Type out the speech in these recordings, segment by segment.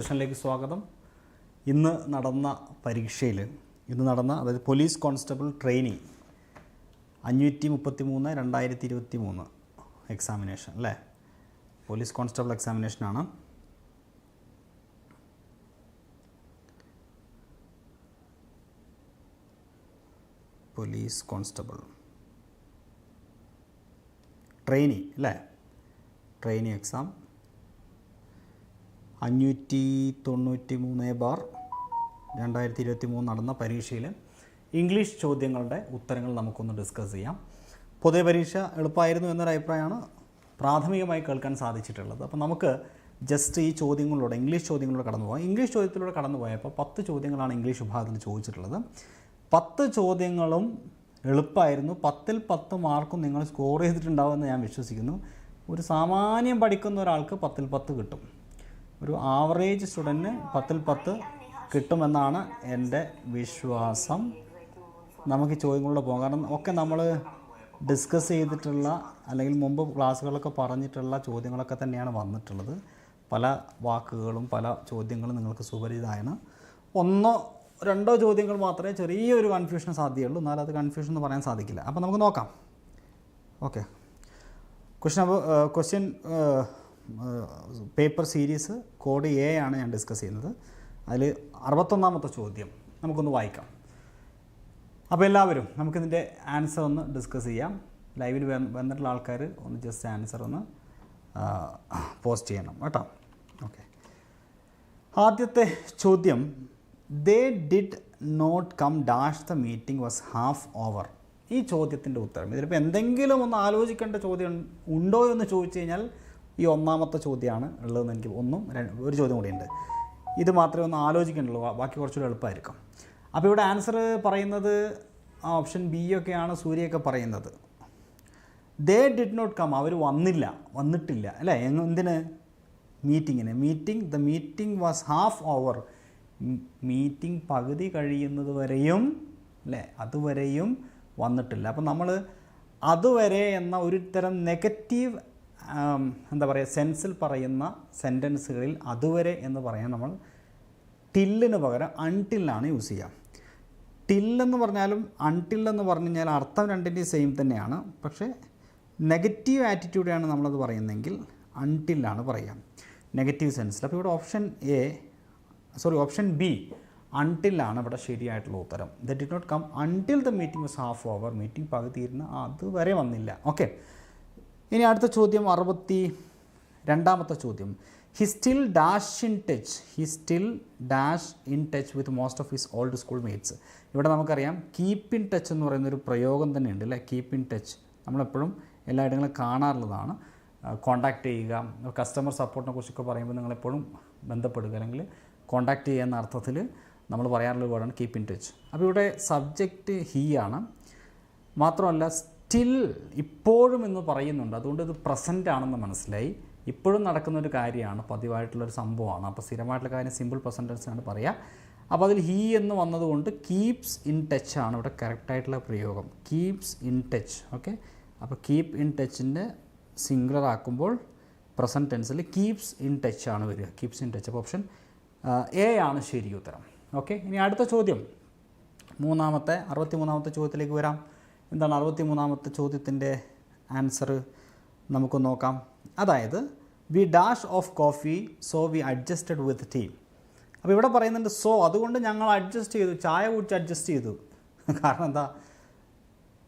സെഷനിലേക്ക് സ്വാഗതം. ഇന്ന് നടന്ന പരീക്ഷയിൽ ഇന്ന് നടന്ന അതായത് പോലീസ് കോൺസ്റ്റബിൾ ട്രെയിനിങ് അഞ്ഞൂറ്റി മുപ്പത്തി മൂന്ന് രണ്ടായിരത്തി ഇരുപത്തി മൂന്ന് എക്സാമിനേഷൻ അല്ലേ? പോലീസ് കോൺസ്റ്റബിൾ എക്സാമിനേഷനാണ് പോലീസ് കോൺസ്റ്റബിൾ ട്രെയിനി അല്ലേ? Trainee exam. അഞ്ഞൂറ്റി തൊണ്ണൂറ്റി മൂന്ന് ബാർ രണ്ടായിരത്തി ഇരുപത്തി മൂന്ന് നടന്ന പരീക്ഷയിൽ ഇംഗ്ലീഷ് ചോദ്യങ്ങളുടെ ഉത്തരങ്ങൾ നമുക്കൊന്ന് ഡിസ്കസ് ചെയ്യാം. പൊതുവെ പരീക്ഷ എളുപ്പമായിരുന്നു എന്നൊരു അഭിപ്രായമാണ് പ്രാഥമികമായി കേൾക്കാൻ സാധിച്ചിട്ടുള്ളത്. അപ്പോൾ നമുക്ക് ജസ്റ്റ് ഈ ചോദ്യങ്ങളിലൂടെ ഇംഗ്ലീഷ് ചോദ്യങ്ങളിലൂടെ കടന്നു പോകാം. ഇംഗ്ലീഷ് ചോദ്യത്തിലൂടെ കടന്നു പോയപ്പോൾ പത്ത് ചോദ്യങ്ങളാണ് ഇംഗ്ലീഷ് വിഭാഗത്തിൽ ചോദിച്ചിട്ടുള്ളത്. പത്ത് ചോദ്യങ്ങളും എളുപ്പമായിരുന്നു. പത്തിൽ പത്ത് മാർക്കും നിങ്ങൾ സ്കോർ ചെയ്തിട്ടുണ്ടാവുമെന്ന് ഞാൻ വിശ്വസിക്കുന്നു. ഒരു സാമാന്യം പഠിക്കുന്ന ഒരാൾക്ക് പത്തിൽ പത്ത് കിട്ടും. ഒരു ആവറേജ് സ്റ്റുഡന്റിന് പത്തിൽ പത്ത് കിട്ടുമെന്നാണ് എന്റെ വിശ്വാസം. നമുക്ക് ചോദ്യങ്ങളിലൂടെ പോകാം. കാരണം ഒക്കെ നമ്മൾ ഡിസ്കസ് ചെയ്തിട്ടുള്ള അല്ലെങ്കിൽ മുമ്പ് ക്ലാസ്സുകളൊക്കെ പറഞ്ഞിട്ടുള്ള ചോദ്യങ്ങളൊക്കെ തന്നെയാണ് വന്നിട്ടുള്ളത്. പല വാക്കുകളും പല ചോദ്യങ്ങളും നിങ്ങൾക്ക് സുപരിചിതമാണ്. ഒന്നോ രണ്ടോ ചോദ്യങ്ങൾ മാത്രമേ ചെറിയൊരു കൺഫ്യൂഷൻ സാധ്യതയുള്ളൂ. എന്നാൽ അത് കൺഫ്യൂഷൻ എന്ന് പറയാൻ സാധിക്കില്ല. അപ്പോൾ നമുക്ക് നോക്കാം. Okay question question paper series code A ആണ് ഞാൻ ഡിസ്കസ് ചെയ്യുന്നത്. അതിൽ അറുപത്തൊന്നാമത്തെ ചോദ്യം നമുക്കൊന്ന് വായിക്കാം. അപ്പോൾ എല്ലാവരും നമുക്കിതിന്റെ ആൻസർ ഒന്ന് ഡിസ്കസ് ചെയ്യാം. ലൈവിൽ വന്നിട്ടുള്ള ആൾക്കാർ ഒന്ന് ജസ്റ്റ് ആൻസർ ഒന്ന് പോസ്റ്റ് ചെയ്യണം കേട്ടോ. ഓക്കെ. ആദ്യത്തെ ചോദ്യം they did not come dash the meeting was half over ഈ ചോദ്യത്തിന്റെ ഉത്തരം. ഇതിലിപ്പോൾ എന്തെങ്കിലും ഒന്ന് ആലോചിക്കേണ്ട ചോദ്യം ഉണ്ടോ എന്ന് ചോദിച്ചു കഴിഞ്ഞാൽ ഈ ഒന്നാമത്തെ ചോദ്യമാണ് ഉള്ളതെന്ന് എനിക്ക് ഒന്നും ഒരു ചോദ്യം കൂടിയുണ്ട്. ഇത് മാത്രമേ ഒന്ന് ആലോചിക്കണ്ടുള്ളൂ. ബാക്കി കുറച്ചുകൂടി എളുപ്പമായിരിക്കും. അപ്പോൾ ഇവിടെ ആൻസർ പറയുന്നത് ഓപ്ഷൻ ബി ഒക്കെയാണ് സൂര്യയൊക്കെ പറയുന്നത്. ദേ ഡിഡ് നോട്ട് കം അവർ വന്നില്ല. വന്നിട്ടില്ല. അല്ലേ? എന്തിന്? മീറ്റിങ്ങിന്. Meeting the meeting was half over meeting പകുതി കഴിയുന്നത് വരെയും അല്ലേ? അതുവരെയും വന്നിട്ടില്ല. അപ്പം നമ്മൾ അതുവരെ എന്ന ഒരു തരം നെഗറ്റീവ് എന്താ പറയുക സെൻസിൽ പറയുന്ന സെന്റൻസുകളിൽ അതുവരെ എന്ന് പറയാൻ നമ്മൾ ടില്ലിന് പകരം അൺടില്ലാണ് യൂസ് ചെയ്യുക. ടില്ലെന്ന് പറഞ്ഞാലും അൺടില്ലെന്ന് പറഞ്ഞു കഴിഞ്ഞാൽ അർത്ഥം രണ്ടിന്റെയും സെയിം തന്നെയാണ്. പക്ഷേ നെഗറ്റീവ് ആറ്റിറ്റ്യൂഡാണ് നമ്മളത് പറയുന്നതെങ്കിൽ അൺടില്ലാണ് പറയുക. നെഗറ്റീവ് സെൻസിൽ അപ്പോൾ ഇവിടെ option A sorry option B അൺടില്ലാണ് ഇവിടെ ശരിയായിട്ടുള്ള ഉത്തരം. The did not come until the meeting was half over meeting പകുതിയിരുന്ന അതുവരെ വന്നില്ല. ഓക്കെ ഇനി അടുത്ത ചോദ്യം അറുപത്തി രണ്ടാമത്തെ ചോദ്യം. He still dash in touch he still dash in touch with most of his old school mates ഇവിടെ നമുക്കറിയാം കീപ്പ് ഇൻ ടച്ച് എന്ന് പറയുന്നൊരു പ്രയോഗം തന്നെയുണ്ട് അല്ലേ? കീപ്പ് ഇൻ ടച്ച് നമ്മളെപ്പോഴും എല്ലായിടങ്ങളും കാണാറുള്ളതാണ്. കോണ്ടാക്ട് ചെയ്യുക കസ്റ്റമർ സപ്പോർട്ടിനെ കുറിച്ചൊക്കെ പറയുമ്പോൾ നിങ്ങളെപ്പോഴും ബന്ധപ്പെടുക അല്ലെങ്കിൽ കോണ്ടാക്ട് ചെയ്യുക എന്ന അർത്ഥത്തിൽ നമ്മൾ പറയാറുള്ള വേർഡാണ് കീപ്പ് ഇൻ ടച്ച് അപ്പോൾ ഇവിടെ സബ്ജക്റ്റ് ഹീ ആണ്. മാത്രമല്ല സ്റ്റിൽ ഇപ്പോഴും എന്ന് പറയുന്നുണ്ട്. അതുകൊണ്ട് ഇത് പ്രസന്റ് ആണെന്ന് മനസ്സിലായി. ഇപ്പോഴും നടക്കുന്ന ഒരു കാര്യമാണ് പതിവായിട്ടുള്ളൊരു സംഭവമാണ്. അപ്പോൾ സ്ഥിരമായിട്ടുള്ള കാര്യം സിമ്പിൾ പ്രസന്റൻസ് ആണ് പറയുക അപ്പോൾ അതിൽ ഹീ എന്ന് വന്നതുകൊണ്ട് കീപ്സ് ഇൻ ടച്ച് ആണ് ഇവിടെ കറക്റ്റായിട്ടുള്ള പ്രയോഗം. കീപ്സ് ഇൻ ടച്ച് ഓക്കെ അപ്പോൾ കീപ്പ് ഇൻ ടച്ചിന്റെ സിംഗുലർ ആക്കുമ്പോൾ പ്രസന്റ് ടെൻസിൽ കീപ്സ് ഇൻ ടച്ച് ആണ് വരിക. കീപ്സ് ഇൻ ടച്ച് അപ്പോൾ ഓപ്ഷൻ എ ആണ് ശരി ഉത്തരം. ഓക്കെ ഇനി അടുത്ത ചോദ്യം. മൂന്നാമത്തെ അറുപത്തി മൂന്നാമത്തെ ചോദ്യത്തിലേക്ക് വരാം. എന്താണ് അറുപത്തി മൂന്നാമത്തെ ചോദ്യത്തിന്റെ ആൻസർ നമുക്ക് നോക്കാം. അതായത് we dash of coffee so we adjusted with tea. അപ്പോൾ ഇവിടെ പറയുന്നുണ്ട് സോ അതുകൊണ്ട് ഞങ്ങൾ അഡ്ജസ്റ്റ് ചെയ്തു ചായ കുടിച്ച് അഡ്ജസ്റ്റ് ചെയ്തു. കാരണം എന്താ?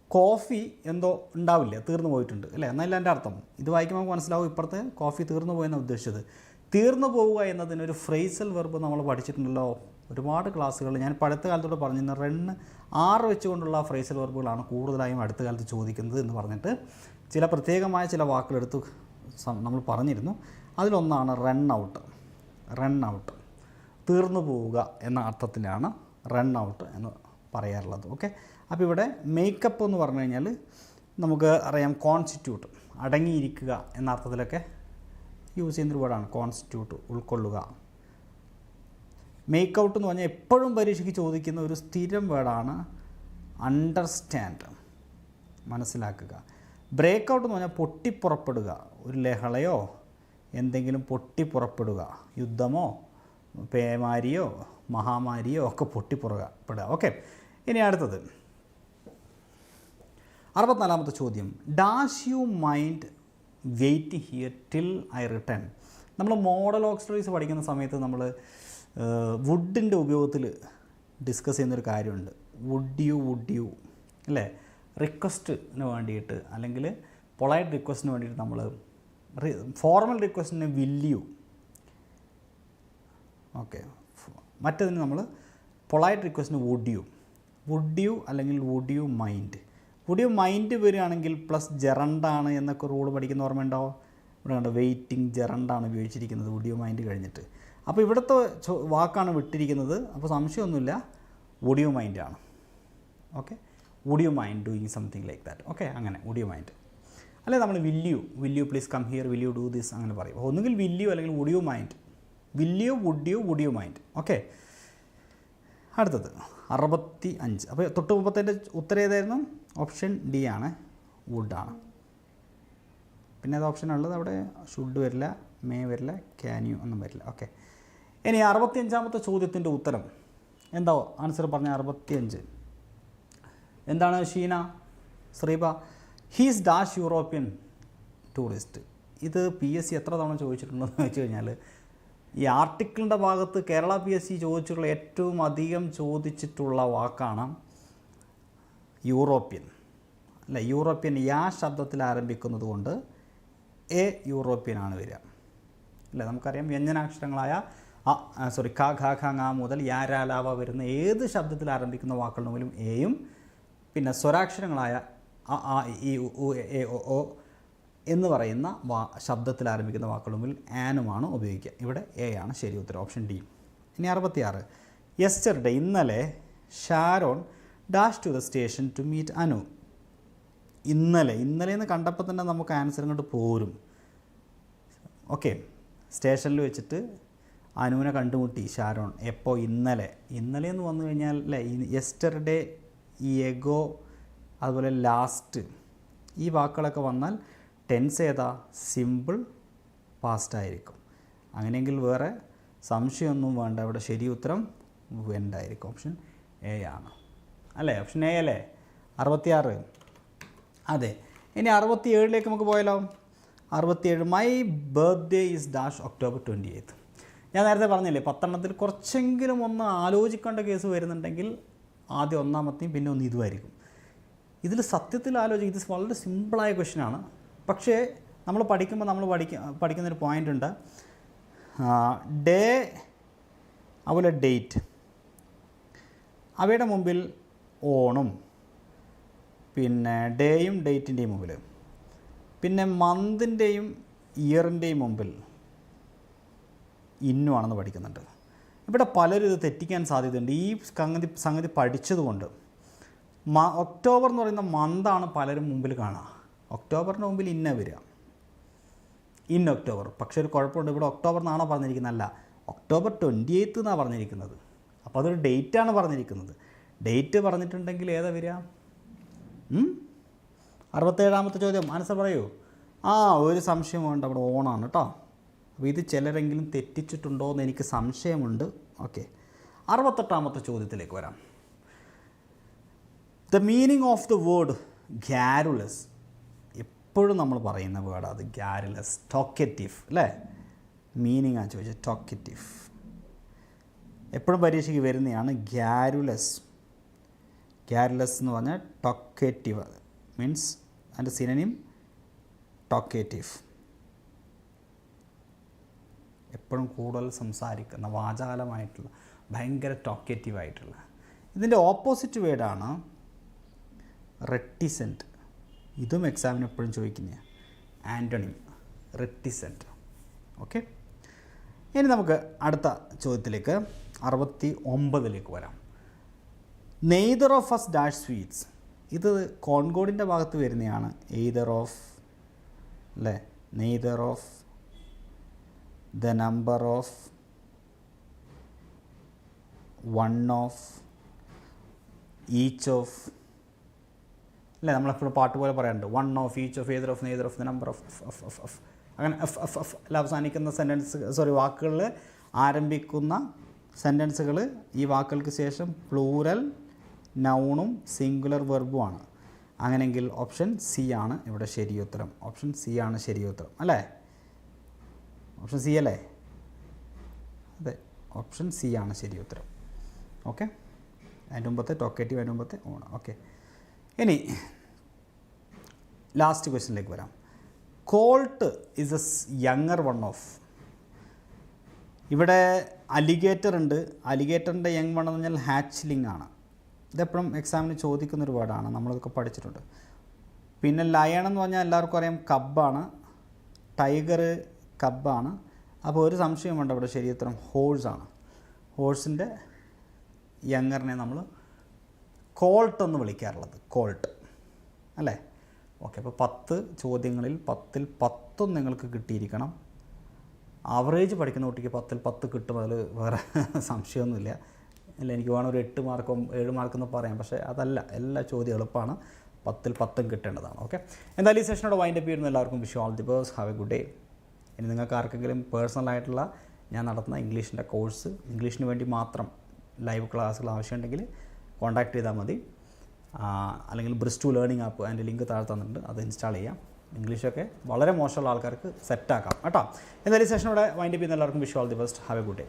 കോഫി എന്തോ ഉണ്ടാവില്ല തീർന്നു പോയിട്ടുണ്ട് അല്ലേ? എന്നല്ല എന്റെ അർത്ഥം. ഇത് വായിക്കുമ്പോൾ മനസ്സിലാവും ഇപ്പുറത്തെ കോഫി തീർന്നു പോയെന്നാണ് ഉദ്ദേശിച്ചത്. തീർന്നു പോവുക എന്നതിനൊരു ഫ്രേസൽ വെർബ് നമ്മൾ പഠിച്ചിട്ടുണ്ടല്ലോ ഒരുപാട് ക്ലാസ്സുകൾ ഞാൻ പഴത്ത കാലത്തോട് പറഞ്ഞിരുന്ന റണ്ണ് ആറ് വെച്ചുകൊണ്ടുള്ള ഫ്രേസൽ വെർബുകളാണ് കൂടുതലായും അടുത്ത കാലത്ത് ചോദിക്കുന്നത് എന്ന് പറഞ്ഞിട്ട് ചില പ്രത്യേകമായ ചില വാക്കുകളെടുത്ത് നമ്മൾ പറഞ്ഞിരുന്നു. അതിലൊന്നാണ് റൺ ഔട്ട് റൺ ഔട്ട് തീർന്നു പോവുക എന്ന അർത്ഥത്തിലാണ് റൺ ഔട്ട് എന്ന് പറയാറുള്ളത്. ഓക്കെ അപ്പോൾ ഇവിടെ മേക്കപ്പ് എന്ന് പറഞ്ഞു കഴിഞ്ഞാൽ നമുക്ക് അറിയാം കോൺസ്റ്റിറ്റ്യൂട്ട് അടങ്ങിയിരിക്കുക എന്ന അർത്ഥത്തിലൊക്കെ യൂസ് ചെയ്യുന്നൊരു വേർഡാണ് കോൺസ്റ്റിറ്റ്യൂട്ട് ഉൾക്കൊള്ളുക. മേക്ക് ഔട്ട് എന്ന് പറഞ്ഞാൽ എപ്പോഴും പരീക്ഷയ്ക്ക് ചോദിക്കുന്ന ഒരു സ്ഥിരം വേർഡാണ് അണ്ടർസ്റ്റാൻഡ് മനസ്സിലാക്കുക. ബ്രേക്ക് ഔട്ട് എന്ന് പറഞ്ഞാൽ പൊട്ടിപ്പുറപ്പെടുക. ഒരു ലഹളയോ എന്തെങ്കിലും പൊട്ടിപ്പുറപ്പെടുക. യുദ്ധമോ പേമാരിയോ മഹാമാരിയോ ഒക്കെ പൊട്ടിപ്പുറപ്പെടുക. ഓക്കെ ഇനി അടുത്തത്. അറുപത്തിനാലാമത്തെ ചോദ്യം. Dash you mind wait here till I return നമ്മൾ മോഡൽ ഓക്സിഡറീസ് പഠിക്കുന്ന സമയത്ത് നമ്മൾ വുഡിന്റെ ഉപയോഗത്തിൽ ഡിസ്കസ് ചെയ്യുന്നൊരു കാര്യമുണ്ട്. വുഡ് യു വുഡ് യു അല്ലേ? റിക്വസ്റ്റിന് വേണ്ടിയിട്ട് അല്ലെങ്കിൽ പൊളൈറ്റ് റിക്വസ്റ്റിന് വേണ്ടിയിട്ട് നമ്മൾ ഫോർമൽ റിക്വസ്റ്റിന് വില്യു ഓക്കെ മറ്റതിന് നമ്മൾ പൊളൈറ്റ് റിക്വസ്റ്റിന് വുഡ് യു വുഡ് യു അല്ലെങ്കിൽ would you mind would you mind വരികയാണെങ്കിൽ പ്ലസ് ജെറണ്ടാണ് എന്നൊക്കെ റൂൾ പഠിക്കുന്ന ഓർമ്മയുണ്ടോ? ഇവിടെ കണ്ടോ വെയിറ്റിംഗ് ജെറണ്ടാണ് ഉപയോഗിച്ചിരിക്കുന്നത്. വുഡ് യു മൈൻഡ് കഴിഞ്ഞിട്ട്. അപ്പോൾ ഇവിടുത്തെ വാക്കാണ് വിട്ടിരിക്കുന്നത്. അപ്പോൾ സംശയമൊന്നുമില്ല. Would മൈൻഡാണ് okay would mind doing something like that okay അങ്ങനെ. വുഡ് മൈൻഡ് അല്ലെ നമ്മൾ will you will you please come here will you do this അങ്ങനെ പറയും. ഒന്നുകിൽ വില്യു അല്ലെങ്കിൽ would mind will you would you would mind okay അടുത്തത്. അറുപത്തി അഞ്ച് അപ്പോൾ തൊട്ട് മുപ്പത്തേന്റെ ഉത്തരം ഏതായിരുന്നു? ഓപ്ഷൻ ഡി ആണ്. വുഡാണ് പിന്നെ അത് ഓപ്ഷൻ ഉള്ളത്? അവിടെ ഷുഡ് വരില്ല. മേ വരില്ല ക്യാൻ യു ഒന്നും വരില്ല. ഓക്കെ ഇനി അറുപത്തി അഞ്ചാമത്തെ ചോദ്യത്തിന്റെ ഉത്തരം. എന്താ ആൻസർ പറഞ്ഞ അറുപത്തിയഞ്ച്. എന്താണ് Sheena? Sreeba he's dash European tourist ഇത് പി എസ് സി എത്ര തവണ ചോദിച്ചിട്ടുണ്ടെന്ന് വെച്ച് കഴിഞ്ഞാൽ ഈ ആർട്ടിക്കിളിന്റെ ഭാഗത്ത് കേരള പി എസ് സി ചോദിച്ചിട്ടുള്ള ഏറ്റവും അധികം ചോദിച്ചിട്ടുള്ള വാക്കാണ് യൂറോപ്യൻ അല്ല യൂറോപ്യൻ യാ ശബ്ദത്തിൽ ആരംഭിക്കുന്നത് കൊണ്ട് എ യൂറോപ്യൻ ആണ് വരിക. അല്ലേ നമുക്കറിയാം വ്യഞ്ജനാക്ഷരങ്ങളായ അ സോറി ക ഖ ഖ ങ മുതൽ യാ രാ ലാ വരുന്ന ഏത് ശബ്ദത്തിൽ ആരംഭിക്കുന്ന വാക്കുകളിലും എയും പിന്നെ സ്വരാക്ഷരങ്ങളായ അ ആ ഇ, ഉ, എ, ഒ ഒ എന്ന് പറയുന്ന വാ ശബ്ദത്തിൽ ആരംഭിക്കുന്ന വാക്കുകളിൽ ആനുമാണ് ഉപയോഗിക്കുക. ഇവിടെ എ ആണ് ശരി ഉത്തരം ഓപ്ഷൻ ഡി. ഇനി അറുപത്തിയാറ്. യെസ്റ്റർഡേ ഇന്നലെ Sharon dash to the station to meet Anu. ഇന്നലെ ഇന്നലെ എന്ന് കണ്ടപ്പോൾ തന്നെ നമുക്ക് ആൻസർ ഇങ്ങോട്ട് പോരും. ഓക്കെ. സ്റ്റേഷനിൽ വെച്ചിട്ട് അനുവിനെ കണ്ടുമുട്ടി ഷാരോൺ എപ്പോൾ ഇന്നലെ. ഇന്നലെ എന്ന് വന്നു കഴിഞ്ഞാൽ അല്ലേ യെസ്റ്റർഡേ എഗോ അതുപോലെ ലാസ്റ്റ് ഈ വാക്കുകളൊക്കെ വന്നാൽ ടെൻസ് ഏതാ? സിമ്പിൾ പാസ്റ്റ് ആയിരിക്കും. അങ്ങനെയെങ്കിൽ വേറെ സംശയമൊന്നും വേണ്ട. ഇവിടെ ശരി ഉത്തരം വെൻഡായിരിക്കും ഓപ്ഷൻ എ ആണ്. അല്ലേ? ഓപ്ഷൻ എ അല്ലേ? അറുപത്തിയാറ്. അതെ. ഇനി അറുപത്തി ഏഴിലേക്ക് നമുക്ക് പോയാലോ? അറുപത്തിയേഴ്. My birthday is dash October twenty eighth ഞാൻ നേരത്തെ പറഞ്ഞില്ലേ പത്തെണ്ണത്തിൽ കുറച്ചെങ്കിലും ഒന്ന് ആലോചിക്കേണ്ട കേസ് വരുന്നുണ്ടെങ്കിൽ ആദ്യം ഒന്നാമത്തെയും പിന്നെ ഒന്ന് ഇതുമായിരിക്കും. ഇതിൽ സത്യത്തിൽ ആലോചിക്കും ഇത് വളരെ സിമ്പിളായ ക്വസ്റ്റ്യനാണ് പക്ഷേ നമ്മൾ പഠിക്കുമ്പോൾ നമ്മൾ പഠിക്ക പഠിക്കുന്നൊരു പോയിന്റ് ഉണ്ട്. ഡേ അതുപോലെ ഡേറ്റ് അവയുടെ മുമ്പിൽ ഓണും. പിന്നെ ഡേയും ഡേറ്റിന്റെയും മുമ്പിൽ പിന്നെ മന്തിന്റെയും ഇയറിന്റെയും മുമ്പിൽ ഇന്നുവാണെന്ന് പഠിക്കുന്നുണ്ട്. ഇവിടെ പലരും ഇത് തെറ്റിക്കാൻ സാധ്യതയുണ്ട്. ഈ സംഗതി സംഗതി പഠിച്ചതുകൊണ്ട് മ ഒക്ടോബർ എന്ന് പറയുന്ന മന്താണ് പലരും മുമ്പിൽ കാണുക ഒക്ടോബറിന് മുമ്പിൽ ഇന്ന വരിക. In October. പക്ഷേ ഒരു കുഴപ്പമുണ്ട്. ഇവിടെ ഒക്ടോബർ എന്നാണോ പറഞ്ഞിരിക്കുന്നത് അല്ല ഒക്ടോബർ ട്വന്റി എയ്ത്ത് എന്നാണ് പറഞ്ഞിരിക്കുന്നത്. അപ്പോൾ അതൊരു ഡേറ്റാണ് പറഞ്ഞിരിക്കുന്നത്. ഡേറ്റ് പറഞ്ഞിട്ടുണ്ടെങ്കിൽ ഏതാ വരിക? അറുപത്തേഴാമത്തെ ചോദ്യം ആൻസർ പറയൂ. ആ ഒരു സംശയം വേണ്ട അവിടെ ഓണാണ് കേട്ടോ അപ്പോൾ ഇത് ചിലരെങ്കിലും തെറ്റിച്ചിട്ടുണ്ടോ എന്ന് എനിക്ക് സംശയമുണ്ട്. ഓക്കെ. അറുപത്തെട്ടാമത്തെ ചോദ്യത്തിലേക്ക് വരാം. The meaning of the word garrulous എപ്പോഴും നമ്മൾ പറയുന്ന വേർഡ് അത് ഗ്യാരുലസ് ടോക്കറ്റീവ് അല്ലേ? മീനിങ് ആ ചോദിച്ചത് ടോക്കറ്റീവ് എപ്പോഴും പരീക്ഷയ്ക്ക് വരുന്നതാണ് ഗ്യാരുലസ് ഗ്യാരുലസ് എന്ന് പറഞ്ഞാൽ ടൊക്കേറ്റീവ് മീൻസ് അതിന്റെ സിനനിം ടോക്കേറ്റീവ് എപ്പോഴും കൂടുതൽ സംസാരിക്കുന്ന വാചാലമായിട്ടുള്ള ഭയങ്കര ടോക്കേറ്റീവ് ആയിട്ടുള്ള. ഇതിന്റെ ഓപ്പോസിറ്റ് വേർഡാണ് റെട്ടിസെന്റ് ഇതും എക്സാമിന് എപ്പോഴും ചോദിക്കുന്ന. ആന്റണി റെട്ടിസെന്റ് ഓക്കെ ഇനി നമുക്ക് അടുത്ത ചോദ്യത്തിലേക്ക് അറുപത്തി ഒമ്പതിലേക്ക് വരാം. Neither of first dash sweets ഇത് കോൺകോഡിന്റെ ഭാഗത്ത് വരുന്നതാണ് എയ്തർ ഓഫ് അല്ലേ neither of the number of one of each of അല്ലേ നമ്മളെപ്പോഴും പാട്ട് പോലെ പറയാറുണ്ട്. One of each of either of neither of the number of F F F അങ്ങനെ എഫ് എഫ് എഫ് അല്ല അവസാനിക്കുന്ന സെന്റൻസ് സോറി വാക്കുകളിൽ ആരംഭിക്കുന്ന സെന്റൻസുകൾ ഈ വാക്കുകൾക്ക് ശേഷം പ്ലൂരൽ നൗണും സിംഗുലർ വെർബുമാണ് അങ്ങനെയെങ്കിൽ ഓപ്ഷൻ സി ആണ് ഇവിടെ ശരിയുത്തരം. ഓപ്ഷൻ സി ആണ് ശരിയുത്തരം. അല്ലേ? ഓപ്ഷൻ സി അല്ലേ? അതെ ഓപ്ഷൻ സി ആണ് ശരിയുത്തരം. ഓക്കെ അതിന്റെ മുമ്പത്തെ ടോക്കേറ്റീവ് അതിന്റെ മുമ്പത്തെ ഓണം ഓക്കെ ഇനി ലാസ്റ്റ് ക്വസ്റ്റ്യനിലേക്ക് വരാം. Colt is a younger one of ഇവിടെ അലിഗേറ്റർ ഉണ്ട്. അലിഗേറ്ററിന്റെ യങ് വൺ എന്ന് പറഞ്ഞാൽ ഹാച്ച്ലിംഗ് ആണ്. ഇതെപ്പോഴും എക്സാമിന് ചോദിക്കുന്ന ഒരു വേർഡാണ് നമ്മളിതൊക്കെ പഠിച്ചിട്ടുണ്ട്. പിന്നെ ലയൺ എന്ന് പറഞ്ഞാൽ എല്ലാവർക്കും അറിയാം കബ്ബാണ് ടൈഗർ കബ്ബാണ് അപ്പോൾ ഒരു സംശയം വേണ്ട ഇവിടെ ശരി ഹോഴ്സാണ് ഹോഴ്സിന്റെ യങ്ങറിനെ നമ്മൾ കോൾട്ട് എന്ന് വിളിക്കാറുള്ളത് കോൾട്ട് അല്ലേ? ഓക്കെ അപ്പോൾ പത്ത് ചോദ്യങ്ങളിൽ പത്തിൽ പത്തും നിങ്ങൾക്ക് കിട്ടിയിരിക്കണം. ആവറേജ് പഠിക്കുന്ന കുട്ടിക്ക് പത്തിൽ പത്ത് കിട്ടും അതിൽ വേറെ സംശയമൊന്നുമില്ല. അല്ല എനിക്ക് വേണം ഒരു എട്ട് മാർക്കോ ഏഴ് മാർക്കെന്ന് പറയാം. പക്ഷേ അതല്ല എല്ലാ ചോദ്യം എളുപ്പമാണ്. പത്തിൽ പത്തും കിട്ടേണ്ടതാണ്. ഓക്കെ? എന്തായാലും ഈ സെഷനോട് വൈൻഡ് അപ്പ് ചെയ്യുന്നു എല്ലാവർക്കും വിഷു ഓൾ ദി ബേഴ്സ് ഹാവ് എ ഗുഡ് ഡേ ഇനി നിങ്ങൾക്ക് ആർക്കെങ്കിലും പേഴ്സണലായിട്ടുള്ള ഞാൻ നടത്തുന്ന ഇംഗ്ലീഷിന്റെ കോഴ്സ് ഇംഗ്ലീഷിന് വേണ്ടി മാത്രം ലൈവ് ക്ലാസ്സുകൾ ആവശ്യമുണ്ടെങ്കിൽ കോൺടാക്ട് ചെയ്താൽ മതി. അല്ലെങ്കിൽ ബ്രിസ്റ്റു ലേണിംഗ് ആപ്പ് അതിന്റെ ലിങ്ക് താഴെ തന്നിട്ടുണ്ട്. അത് ഇൻസ്റ്റാൾ ചെയ്യാം. ഇംഗ്ലീഷൊക്കെ വളരെ മോശമുള്ള ആൾക്കാർക്ക് സെറ്റാക്കാം കേട്ടോ? എന്തായാലും സെഷനോടെ വൈൻഡ് അപ്പ് ചെയ്യുന്ന എല്ലാവർക്കും wish you all the best have a good day